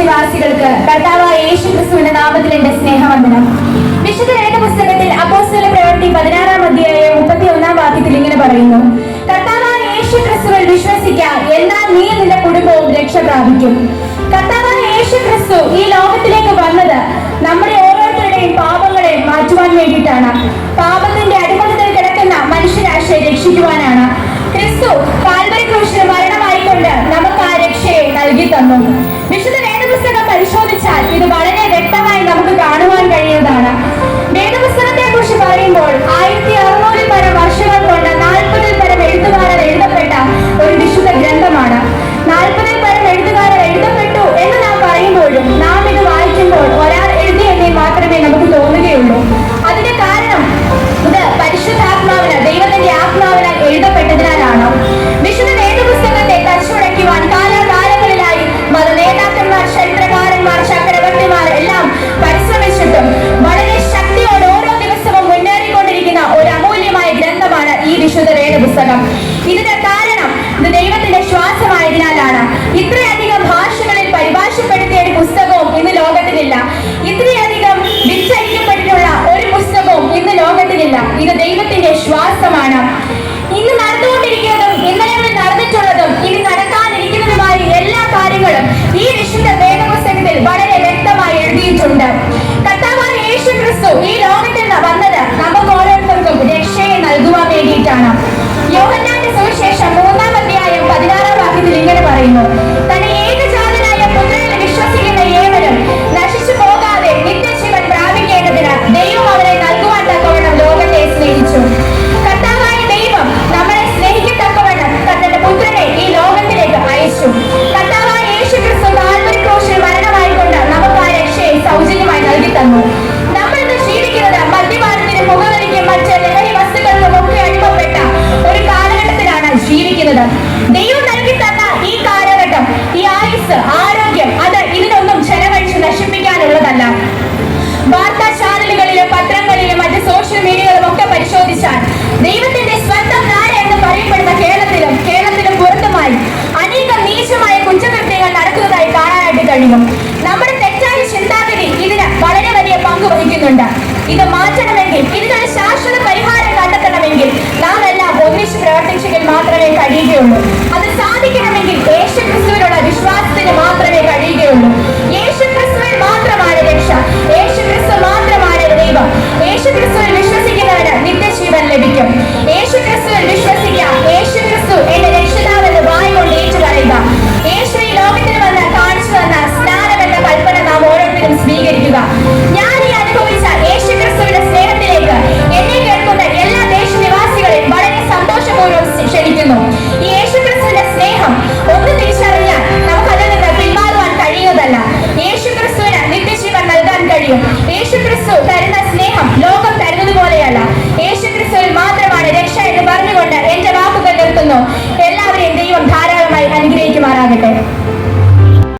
നിവാസികൾക്ക് കർത്താവായ യേശു ക്രിസ്തുവിന്റെ നാമത്തിൽ എന്റെ സ്നേഹവന്ദനം. വിശുദ്ധ രണ്ട് പുസ്തകത്തിൽ അപ്പോസ്തല പ്രവൃത്തി പതിനാറാം അധ്യായ മുപ്പത്തി ഒന്നാം വാക്യത്തിൽ ഇങ്ങനെ പറയുന്നു. കർത്താവായ യേശു ക്രിസ്തുവിൽ വിശ്വസിക്കാം എന്നാൽ നീ നിന്റെ കുടുംബവും രക്ഷ പ്രാപിക്കും. കർത്താവായ യേശു ക്രിസ്തു ഈ ലോകത്തിലേക്ക് വന്നത് നമ്മുടെ ഓരോരുത്തരുടെയും പാപങ്ങളെ മാറ്റുവാൻ വേണ്ടിയിട്ടാണ്. പാപത്തിന്റെ അടിമത്തത്തിൽ കിടക്കുന്ന മനുഷ്യരാശയെ രക്ഷിക്കുവാനാണ്. ക്രിസ്തു കാൽവരി ക്രൂശിന് മരണമായിക്കൊണ്ട് നമുക്ക് ആ രക്ഷയെ നൽകി തന്നു. പരിശോധിച്ചാൽ ഇത് വളരെ യോഹന്നാന്റെ സുവിശേഷം മൂന്നാം അധ്യായം പതിനാറാം വാക്യത്തിൽ ഇങ്ങനെ പറയുന്നു. ദൈവം നൽകി തന്ന ഈ കാലഘട്ടം ഈ ആയുസ് ആരോഗ്യം അത് ഇതിനൊന്നും ചെലവഴിച്ച് നശിപ്പിക്കാനുള്ളതല്ല. വാർത്താ ചാനലുകളിലും പത്രങ്ങളിലും മറ്റ് സോഷ്യൽ മീഡിയകളും ഒക്കെ പരിശോധിച്ചാൽ ദൈവത്തിന്റെ സ്വന്തം നാട് എന്ന് പറയപ്പെടുന്ന കേരളത്തിലും കേരളത്തിലും പുറത്തുമായി അനേകം നീചമായ കുറ്റകൃത്യങ്ങൾ നടക്കുന്നതായി കാണാനായിട്ട് കഴിയും. നമ്മുടെ തെറ്റായ ചിന്താഗതി ഇതിന് വളരെ വലിയ പങ്ക് വഹിക്കുന്നുണ്ട്. ഇത് മാറ്റണമെങ്കിൽ ഇതിനൊരു ശാശ്വത കഴിയും യേശുക്രിസ്തു തരുന്ന സ്നേഹം ലോകം